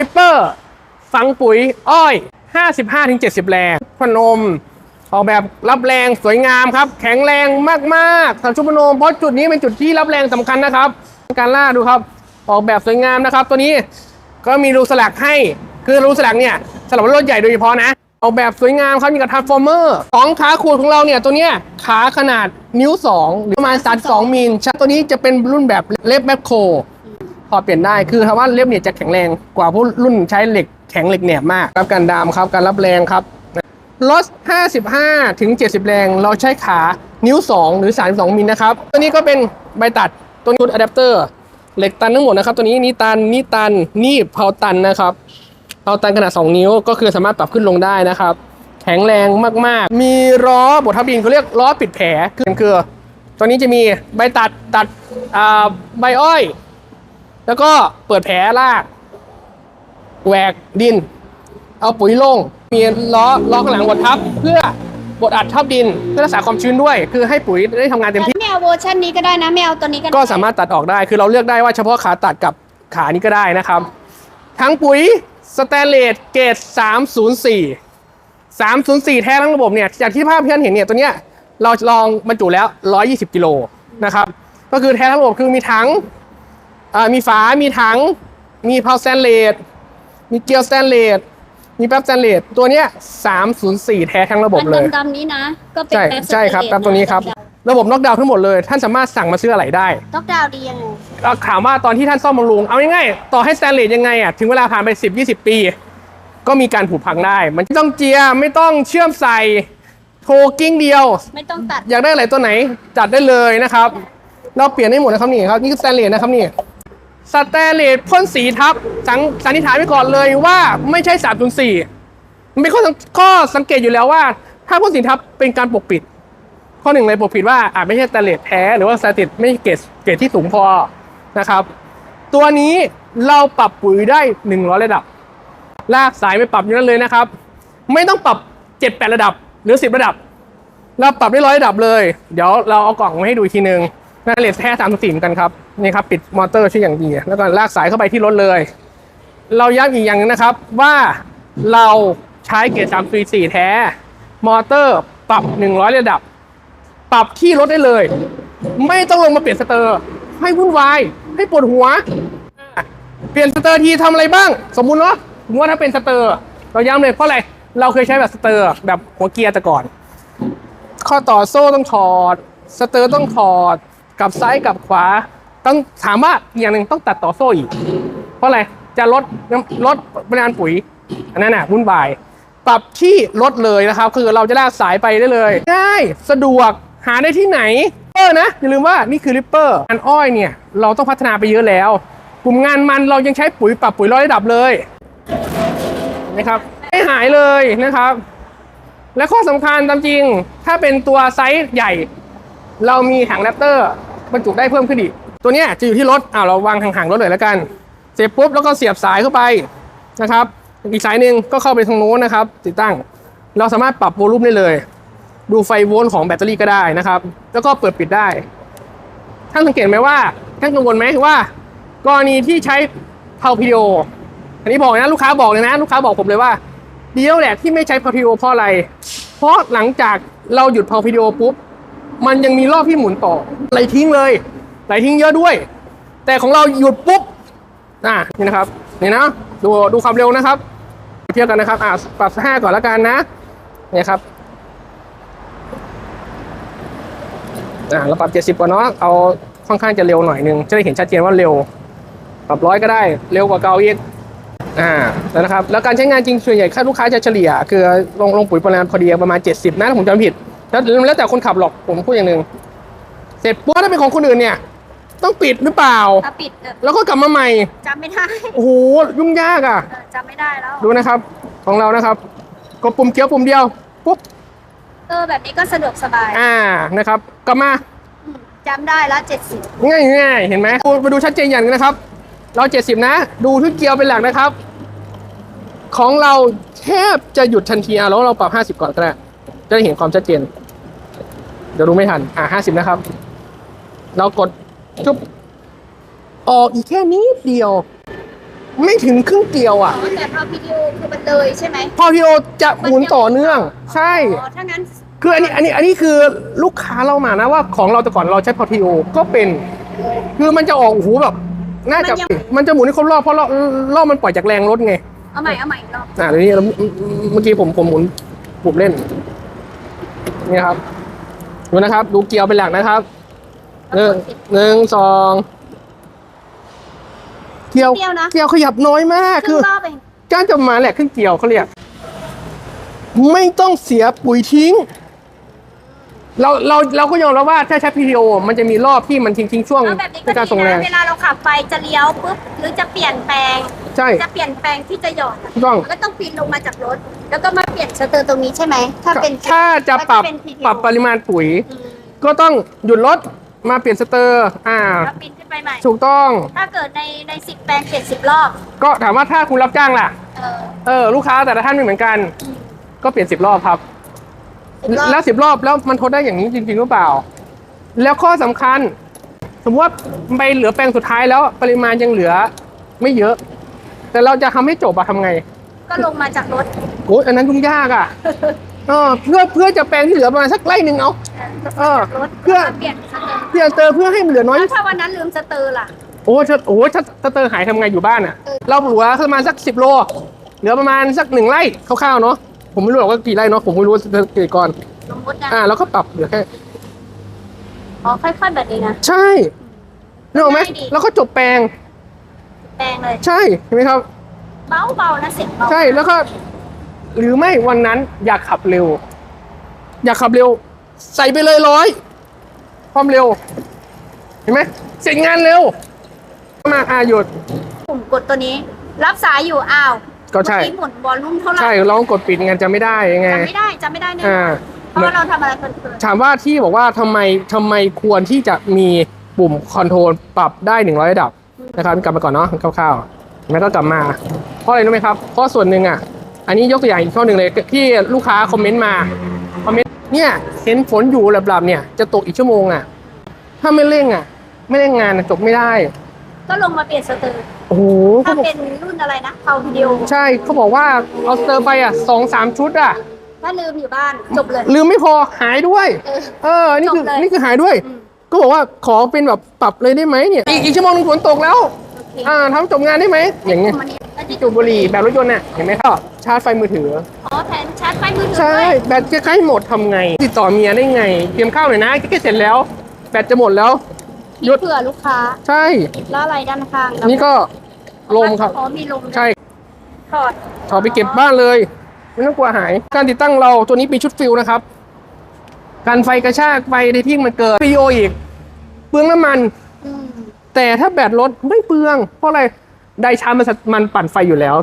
ริปเปอร์ฝังปุ๋ยอ้อย 55-70 แรงพนม ออกแบบรับแรงสวยงามครับ แข็งแรงมากๆสำหรับชุดพนม เพราะจุดนี้เป็นจุดที่รับแรงสำคัญนะครับ การล่าดูครับ ออกแบบสวยงามนะครับ ตัวนี้ก็มีรูสลักให้ คือรูสลักเนี่ยสำหรับรถใหญ่โดยเฉพาะนะ ออกแบบสวยงามครับมีกับทาร์ฟอร์เมอร์ของขาขูดของเราเนี่ยตัวเนี้ยขาขนาดนิ้ว2หรือประมาณ32มิลชัตัวนี้จะเป็นรุ่นแบบเล็บแมคโคร พอเปลี่ยนได้คือคำว่าเล็บเนี่ยจะแข็งแรงกว่าพวกรุ่นใช้เหล็กแข็งเหล็กแหนบมากรับการดามครับการรับแรงครับรถ55 ถึง 70 แรง เราใช้ขานิ้ว 2 หรือ 32มิลนะครับ ตัวนี้ก็เป็นใบตัดตัวนี้อะแดปเตอร์เหล็กตันทั้งหมดนะครับ ตัวนี้นี่ตันนี่ตันนี่เพาตันนะครับเพาตันขนาด 2 นิ้วก็คือสามารถปรับขึ้นลงได้นะครับ แข็งแรงมากๆ มีล้อบททับบินเขาเรียกล้อปิดแผลคือคือตัวนี้จะมีใบตัดตัดใบอ้อย แล้วก็เปิดแผลลากแหวกดิน เอาปุ๋ยลงมีล้อล้อข้างหลังบดทับ เพื่อบดอัดทับดินเพื่อรักษาความชื้นด้วย คือให้ปุ๋ยได้ทำงานเต็มที่ ไม่เอาเวอร์ชันนี้ก็ได้นะไม่เอาตัวนี้ก็ได้ก็สามารถตัดออกได้คือเราเลือกได้ว่าเฉพาะขาตัดกับขานี้ก็ได้นะครับ ทั้งปุ๋ยสแตนเลสเกรด304 304 แท้ทั้งระบบเนี่ยจากที่ภาพที่ท่านเห็นเนี่ยตัวเนี้ยเราลองบรรจุแล้ว 120 กิโลนะครับ ก็คือแท้ทั้งระบบคือมีถังอ่า มีฝา มีถัง มีเพาสแตนเลส มีเกลียวสแตนเลส มีแป๊บสแตนเลส ตัวเนี้ย304 แท้ทั้งระบบเลยอันดำๆนี้นะ ก็เป็นใช่แป๊บใช่ครับสเตตามตัวนี้ครับ ระบบน็อกดาวน์ทั้งหมดเลย ท่านสามารถสั่งมาซื้ออะไรได้ต้องดาวน์ดียังไงก็ถามว่าตอนที่ท่านซ่อมบำรุง เอาง่ายๆ ต่อให้สแตนเลสยังไงอะ ถึงเวลาผ่านไป 10 20 ปี ก็มีการผุพังได้ มันไม่ต้องเจียไม่ต้องเชื่อมใส่โทรกิ้งเดียว ไม่ต้องตัด อยากได้อะไรตัวไหนจัดได้เลยนะครับ เราเปลี่ยนได้หมดนะครับนี่ครับ นี่คือสแตนเลสนะครับนี่ สแตนเลสพ่นสีทับสังสันนิษฐานไว้ก่อนเลยว่าไม่ใช่304มันเป็นข้อข้อสังเกตอยู่แล้วว่า ถ้าพ่นสีทับเป็นการปกปิด ข้อหนึ่งเลยปกปิดว่าอาจไม่ใช่สแตนเลสแท้หรือว่าสแตนเลสไม่เกรดเกรดที่สูงพอนะครับ ตัวนี้เราปรับปุ๋ยได้100ระดับ ลากสายไปปรับอยู่นั่นเลยนะครับ ไม่ต้องปรับ7-8ระดับหรือ10ระดับ เราปรับได้ร้อยระดับเลย เดี๋ยวเราเอากล่องมาให้ดูอีกทีนึง น่าเลสแท้สามสี่เหมือนกันครับนี่ครับปิดมอเตอร์ช่วยอย่างดีแล้วก็ลากสายเข้าไปที่รถเลย เราย้ำอีกอย่างนะครับว่าเราใช้เกียรดสามสี่สี่แท้ มอเตอร์ปรับ100ระดับ ปรับที่รถได้เลย ไม่ต้องลงมาเปลี่ยนสเตอร์ ให้วุ่นวายให้ปวดหัว เปลี่ยนสเตอร์ทีทำอะไรบ้าง สมมุติเนาะสมมติว่าถ้าเป็นสเตอร์ เราย้ำเลยเพราะอะไรเราเคยใช้แบบสเตอร์แบบหัวเกียร์แต่ก่อน ข้อต่อโซ่ต้องถอด สเตอร์ต้องถอด กับซ้ายกับขวา ต้องถามว่าอีกอย่างหนึ่งต้องตัดต่อโซ่อีก เพราะอะไรจะลดลดปริมาณปุ๋ย อันนั้นน่ะวุ่นวาย ปรับที่ลดเลยนะครับ คือเราจะลากสายไปได้เลยง่ายสะดวกหาได้ที่ไหนเออนะอย่าลืมว่านี่คือริปเปอร์งานอ้อยเนี่ยเราต้องพัฒนาไปเยอะแล้ว กลุ่มงานมันเรายังใช้ปุ๋ยปรับปุ๋ยร้อยระดับเลยนะครับไม่หายเลยนะครับ และข้อสำคัญตามจริง ถ้าเป็นตัวไซส์ใหญ่ เรามีถังแรปเตอร์ บรรจุได้เพิ่มขึ้นอีก ตัวเนี้ยจะอยู่ที่รถอ่าเราวางห่างๆรถเลยแล้วกัน เสร็จปุ๊บแล้วก็เสียบสายเข้าไปนะครับ อีกสายหนึ่งก็เข้าไปทางโน้นนะครับ ติดตั้ง เราสามารถปรับโวลูมได้เลย ดูไฟโวลต์ของแบตเตอรี่ก็ได้นะครับ แล้วก็เปิดปิดได้ท่านสังเกตไหมว่าท่านกังวลไหมว่ากรณีที่ใช้เพาพีโออันนี้บอกนะลูกค้าบอกเลยนะ ลูกค้าบอกผมเลยว่าเดียวแหละที่ไม่ใช้พาพีโอเพราะอะไร เพราะหลังจากเราหยุดพาพีโอปุ๊บ มันยังมีรอบที่หมุนต่อไหลทิ้งเลยไหลทิ้งเยอะด้วย แต่ของเราหยุดปุ๊บอะนี่นะครับนี่นะดูดูความเร็วนะครับ เทียบกันนะครับอะปรับห้าก่อนแล้วกันนะเนี่ยครับอะเราปรับเจ็ดสิบก่อนเนาะเอาค่อนข้างจะเร็วหน่อยนึงจะได้เห็นชัดเจนว่าเร็ว ปรับร้อยก็ได้เร็วกว่าเก่าอีกอ่าแล้วนะครับแล้วการใช้งานจริงส่วนใหญ่ค่าลูกค้าจะเฉลี่ย คือลงลงปุ๋ยปริมาณพอดีประมาณ 70นะถ้าผมจำผิด แล้วแล้วแต่คนขับหรอกผมพูดอย่างหนึ่งเสร็จปุ๊บถ้าเป็นของคนอื่นเนี่ย ต้องปิดหรือเปล่า ถ้าปิดเออแล้วก็กลับมาใหม่จำไม่ได้โอ้โหยุ่งยากอะ เออจำไม่ได้แล้ว ดูนะครับ ของเรานะครับกดปุ่มเขียวปุ่มเดียวปุ๊บเออแบบนี้ก็สะดวกสบายอ่านะครับ กลับมา อืมจำได้แล้วเจ็ดสิบง่ายง่ายๆเห็นไหมดูมาดูชัดเจนอย่างหนึงนะครับ เรา 70 นะ ดูที่เกียร์เป็นหลักนะครับ ของเราแทบจะหยุดทันทีอะแล้วเราปรับ 50 ก่อนก็ได้จะได้เห็นความชัดเจน เดี๋ยวดูไม่ทัน อะ50นะครับ เรากดจุ๊บออกอีกแค่นิดเดียว ไม่ถึงครึ่งเกี่ยวอะ อ๋อแต่พอวิดีโอคือมันเลยใช่ไหมพอพีโอจะหมุนต่อเนื่อง ใช่ อ๋อถ้างั้นคืออันนี้อันนี้อันนี้คือลูกค้าเรามานะว่าของเราแต่ก่อนเราใช้พอทีโอก็เป็น คือมันจะออกโอ้โหแบบ น่าจะมันจะหมุนให้ครบรอบเพราะรอบรอบมันปล่อยจากแรงรถไง เอาใหม่เอาใหม่อีกรอบ อ่าเดี๋ยวนี้เราเมื่อกี้ผมผมหมุนปุ่มเล่น นี่นะครับ ดูนะครับ ดูเกียร์เป็นหลักนะครับหนึ่งหนึ่งสองเกียวเดียวนะ เกียวขยับน้อยมากครึ่คืงอรอบเองการจะมาแหละขึ้นเกี่ยวเขาเรียก ไม่ต้องเสียปุ๋ยทิ้ง เราเราเราก็ยอมรับว่าถ้าใช้ PTO มันจะมีรอบที่มันทิ้งทิ้งช่วงเอาแบบนี้ในก็การดีส่งแรงนะเวลาเราขับไปจะเลี้ยวปุ๊บหรือจะเปลี่ยนแปลง ใช่ จะเปลี่ยนแปลงที่จะหย่อนอะถูกต้อง มันก็ต้องปีนลงมาจากรถ แล้วก็มาเปลี่ยนสเตอร์ตรงนี้ใช่ไหม ถ้าเป็นถ้าจะปรับถ้าเป็น PTO ปรับปริมาณปุ๋ย อืมก็ต้องหยุดรถมาเปลี่ยนสเตอร์อ่า แล้วปีนขึ้นไปใหม่ ถูกต้องถ้าเกิดในในสิบแปลงเปลี่ยนสิบรอบ ก็ถามว่าถ้าคุณรับจ้างล่ะ เออเออลูกค้าแต่ละท่านไม่เหมือนกัน ก็เปลี่ยนสิบรอบครับ สิบรอบแล้วสิบรอบแล้วมันทนได้อย่างนี้จริงๆหรือเปล่า แล้วข้อสำคัญ สมมติว่าไปเหลือแปลงสุดท้ายแล้วปริมาณยังเหลือไม่เยอะ แต่เราจะทำให้จบอะทำไงก็ลงมาจากรถโอ้ยอันนั้นยุ่งยากอะเออเพื่อเพื่อจะแปลงที่เหลือประมาณสักไร่หนึ่งเอา เออรถเพื่อเปลี่ยนสเตอร์เปลี่ยนเตอร์เพื่อให้มันเหลือน้อยแล้วถ้าวันนั้นลืมสเตอร์ล่ะ โอ้ถ้าโอ้ถ้าถ้าเตอร์หายทำไงอยู่บ้านอะเออเราเหลือประมาณสักสิบโล เหลือประมาณสักหนึ่งไร่คร่าวๆเนาะผมไม่รู้หรอกว่ากี่ไร่เนาะผมไม่รู้ว่าจะกี่ก่อนลงรถนะอ่าแล้วก็ปรับเหลือแค่ อ๋อค่อยๆแบบนี้นะ ใช่นึกออกไหมง่ายดี แล้วก็จบแปลง แปลงเลย ใช่เห็นไหมครับ เบาๆนะเสียงเบาใช่แล้วก็ หรือไม่วันนั้นอยากขับเร็ว อยากขับเร็ว ใส่ไปเลยร้อยความเร็ว เห็นไหมเสร็จงานเร็ว มาอาหยุด ปุ่มกดตัวนี้ รับสายอยู่อ้าวก็ใช่ เมื่อกี้หมุนบอลลุ่มเท่าไหร่ใช่ลองกดปิดงานจะไม่ได้ยังไงจำไม่ได้จำไม่ได้แน่อ่า เพราะว่าเราทำอะไรเพลินถามว่าที่บอกว่าทำไมทำไมควรที่จะมีปุ่มคอนโทรลปรับได้100ระดับ นะครับกลับมาก่อนเนาะคร่าวๆไม่ต้องกลับมาเพราะอะไรรู้ไหมครับเพราะส่วนหนึ่งอะอันนี้ยกตัวอย่างอีกข้อหนึ่งเลยที่ลูกค้าคอมเมนต์มาคอมเมนต์เนี่ยเห็นฝนอยู่หลับๆเนี่ยจะตกอีกชั่วโมงอะ ถ้าไม่เร่งอะ ไม่เร่งงานอะจบไม่ได้ๆก็ลงมาเปลี่ยนสเตอร์โอ้โหถ้าเขาบอกเป็นรุ่นอะไรนะเทาวิดีโอใช่เขาบอกว่าเอาสเตอร์ไปอะสองสามชุดอะถ้าลืมอยู่บ้านจบเลย ลืมไม่พอหายด้วย เออเออนี่คือจบเลยนี่คือหายด้วยอืม ก็บอกว่าขอเป็นแบบปรับเลยได้ไหมเนี่ยอีกอีกชั่วโมงนึงฝนตกแล้วโอเคอ่าทำจบงานได้ไหมอย่างเงี้ยมันนี้แล้วนี่จูบบุหรี่แบบรถยนต์น่ะเห็นไหมครับชาร์จไฟมือถืออ๋อแผนชาร์จไฟมือถือใช่ด้วยแบตจะใกล้หมดทำไง ติดต่อเมียได้ไงเตรียมข้าวหน่อยนะใกล้ๆเสร็จแล้ว แบตจะหมดแล้วหยุดเผื่อลูกค้า ใช่แล้วอะไรด้านข้างนี่ก็ลมครับอ๋อมีลมด้วยใช่ถอดถอดไปเก็บบ้านเลย ไม่ต้องกลัวหาย การติดตั้งเราตัวนี้เป็นชุดฟิลนะครับ การไฟกระชากไฟในที่มันเกิดพีโออีก เปลืองน้ำมันอืมแต่ถ้าแบตรถไม่เปลือง เพราะอะไร ไดชาร์จมันสะมันปั่นไฟอยู่แล้ว